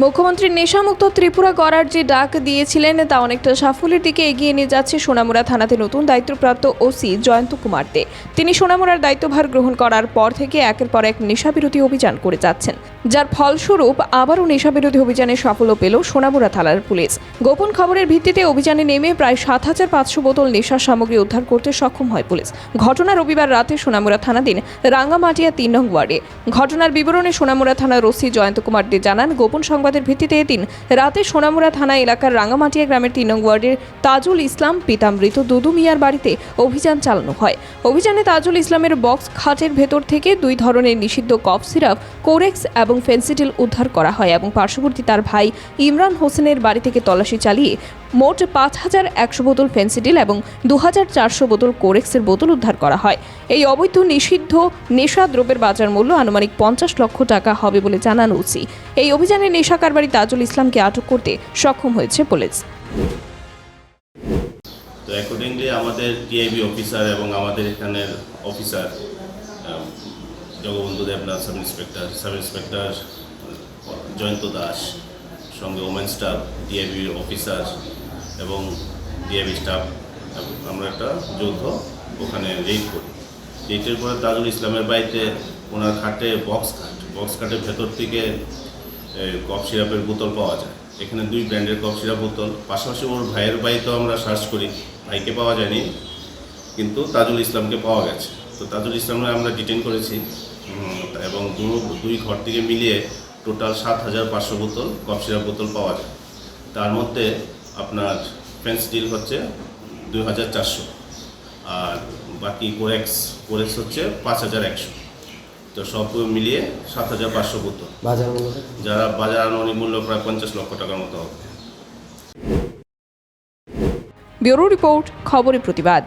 মুখ্যমন্ত্রী নেশামুক্ত ত্রিপুরা করার যে ডাক দিয়েছিলেন, তা অনেকটা সাফল্যের দিকে এগিয়ে নিয়ে যাচ্ছে সোনামুড়া থানাতে নতুন দায়িত্বপ্রাপ্ত ওসি জয়ন্ত কুমার দে। তিনি সোনামুড়ার দায়িত্বভার গ্রহণ করার পর থেকে একের পর এক নেশাবিরোধী অভিযান করে যাচ্ছেন। যার ফলস্বরূপ আবারও নেশাবিরোধী অভিযানে সাফল্য পেল সোনামুড়া থানার পুলিশ। গোপন খবরের ভিত্তিতে অভিযানে নেমে প্রায় সাত হাজার পাঁচশো বোতল নেশার সামগ্রী উদ্ধার করতে সক্ষম হয় পুলিশ। ঘটনা রবিবার রাতে সোনামুড়া থানাধীন রাঙ্গামাটিয়া তিন নং ওয়ার্ডে। ঘটনার বিবরণে সোনামুড়া থানার ওসি জয়ন্ত কুমার দে জানান, গোপন সংবাদের ভিত্তিতে এদিন রাতে সোনামুড়া থানা এলাকার রাঙামাটিয়া গ্রামের তিন নং ওয়ার্ডের তাজুল ইসলাম, পিতা মৃত দুদু মিয়ার বাড়িতে অভিযান চালানো হয়। অভিযানে তাজুল ইসলামের বক্স খাটের ভেতর থেকে দুই ধরনের নিষিদ্ধ কফ সিরাপ, কোরেক্স এবং ফেন্সিডিল উদ্ধার করা হয় এবং পার্শ্ববর্তী তার ভাই ইমরান হোসেনের বাড়ি থেকে তল্লাশি চালিয়ে মোট পাঁচ হাজার একশো বোতল ফেন্সিডিল এবং দু হাজার চারশো বোতল কোরেক্সের বোতল উদ্ধার করা হয়। এই অবৈধ নিষিদ্ধ নেশা দ্রব্যের বাজার মূল্য আনুমানিক পঞ্চাশ লক্ষ টাকা হবে বলে জানানো উচিত এই অভিযানে নেশা কারবারি তাজুল ইসলামকে আটক করতে সক্ষম হয়েছে পুলিশ। তো অ্যাকর্ডিংলি আমাদের টিআইবি অফিসার এবং আমাদের এখানের officer Jagabandhu Debnath sub inspector sub inspector Jayanta Das, সঙ্গে ওমেন স্টাফ ডিআইবি অফিসার এবং ডিআইবি স্টাফ আমরা একটা যৌথ ওখানে রেড করি। রেডের পরে তাজুল ইসলামের বাড়িতে ওনার খাটে বক্স খাট বক্স খাটের ভেতর থেকে কফ সিরাপের বোতল পাওয়া যায়। এখানে দুই ব্র্যান্ডের কফ সিরাপ বোতল, পাশাপাশি ওর ভাইয়ের বাড়িতেও আমরা সার্চ করি। ভাইকে পাওয়া যায়নি, কিন্তু তাজুল ইসলামকে পাওয়া গেছে। তো তাজুল ইসলামকে আমরা ডিটেন করেছি। এবং দু- দুই ঘর থেকে মিলিয়ে টোটাল সাত হাজার পাঁচশো বোতল কফ সিরাপ বোতল পাওয়া যায়। তার মধ্যে আপনার ফেন্স ডিল হচ্ছে দুই হাজার চারশো। আর বাকি কোরেক্স কোরেক্স হচ্ছে পাঁচ হাজার একশো। তো সব মিলিয়ে সাত হাজার পাঁচশো বোতল বাজার মূল্য যারা বাজার আনুমানিক মূল্য প্রায় পঞ্চাশ লক্ষ টাকার মতো হবে। ব্যুরো রিপোর্ট খবরের প্রতিবাদ।